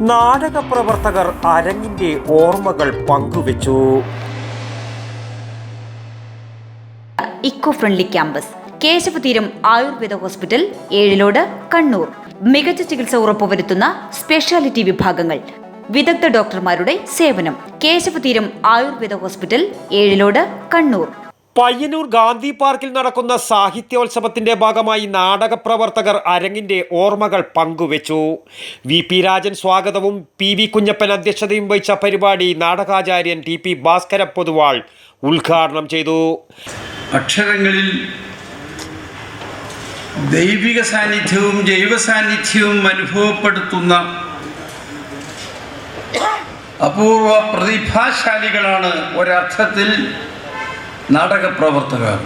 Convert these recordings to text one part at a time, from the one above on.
നാടക പ്രവർത്തകർ അരങ്ങിന്റെ ഓർമ്മകൾ പങ്കുവച്ചു. Eco friendly campus Keshavatheeram Ayurveda hospital Ezhilode Kannur. മികച്ച ചികിത്സ ഉറപ്പുവരുത്തുന്ന സ്പെഷ്യാലിറ്റി വിഭാഗങ്ങൾ. വിദഗ്ധ ഡോക്ടർമാരുടെ സേവനം കേശവതീരം ആയുർവേദ ഹോസ്പിറ്റൽ ഏഴിലോട് കണ്ണൂർ. പയ്യന്നൂർ ഗാന്ധി പാർക്കിൽ നടക്കുന്ന സാഹിത്യോത്സവത്തിന്റെ ഭാഗമായി നാടക പ്രവർത്തകർ അരങ്ങിന്റെ ഓർമ്മകൾ പങ്കുവച്ചു. വി പി രാജൻ സ്വാഗതവും പി വി കുഞ്ഞപ്പൻ അധ്യക്ഷതയും വഹിച്ച പരിപാടി നാടകാചാര്യൻ ടി പി ഭാസ്കര പൊതുവാൾ ഉദ്ഘാടനം ചെയ്തു. അക്ഷരങ്ങളിൽ ദൈവിക സാന്നിധ്യവും ജൈവ സാന്നിധ്യവും അനുഭവപ്പെടുത്തുന്ന അപൂർവ പ്രതിഭാശാലികളാണ് ഒരർത്ഥത്തിൽ നാടകപ്രവർത്തകർ.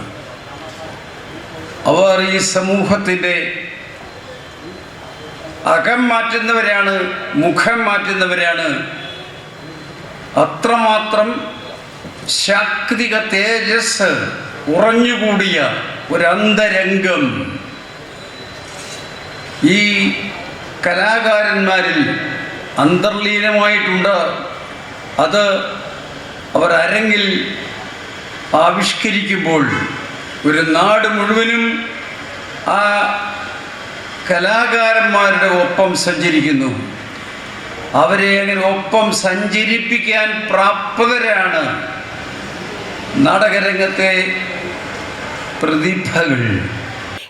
അവർ ഈ സമൂഹത്തിന്റെ അകം മാറ്റുന്നവരാണ് മുഖം മാറ്റുന്നവരാണ്. അത്രമാത്രം ശാക്തിക തേജസ് ഉറഞ്ഞുകൂടിയ ഒരന്തരംഗം. ഈ കലാകാരന്മാരിൽ അന്തർലീനമായിട്ടുണ്ട്. അത് അവർ അരങ്ങിൽ ആവിഷ്കരിക്കുമ്പോൾ ഒരു നാട് മുഴുവനും ആ കലാകാരന്മാരുടെ ഒപ്പം സഞ്ചരിക്കുന്നു. അവരെ അങ്ങനെ ഒപ്പം സഞ്ചരിപ്പിക്കാൻ പ്രാപ്തരാണ് നാടകരംഗത്തെ പ്രതിഭകൾ.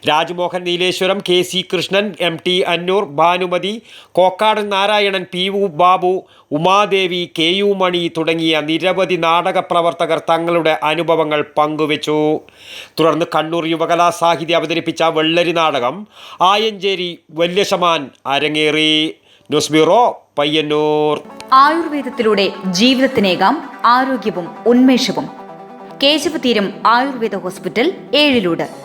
Rajmohan Nileshwaram K C Krishnan M T Annur Bhanumathi Kokkad Narayanan P U Babu Umadevi K U Mani തുടങ്ങിയ നിരവധി നാടക പ്രവർത്തകർ തങ്ങളുടെ അനുഭവങ്ങൾ പങ്കുവച്ചു. തുടർന്ന് കണ്ണൂർ യുവകലാ സാഹിതി അവതരിപ്പിച്ച വെള്ളരി നാടകം ആയഞ്ചേരി വല്യശമാൻ അരങ്ങേറി. News bureau Payyanur. ആയുർവേദത്തിലൂടെ ജീവിതത്തിനേകാം ആരോഗ്യവും ഉന്മേഷവും. കേശവതീരം ആയുർവേദ ഹോസ്പിറ്റൽ ഏഴിലൂട്.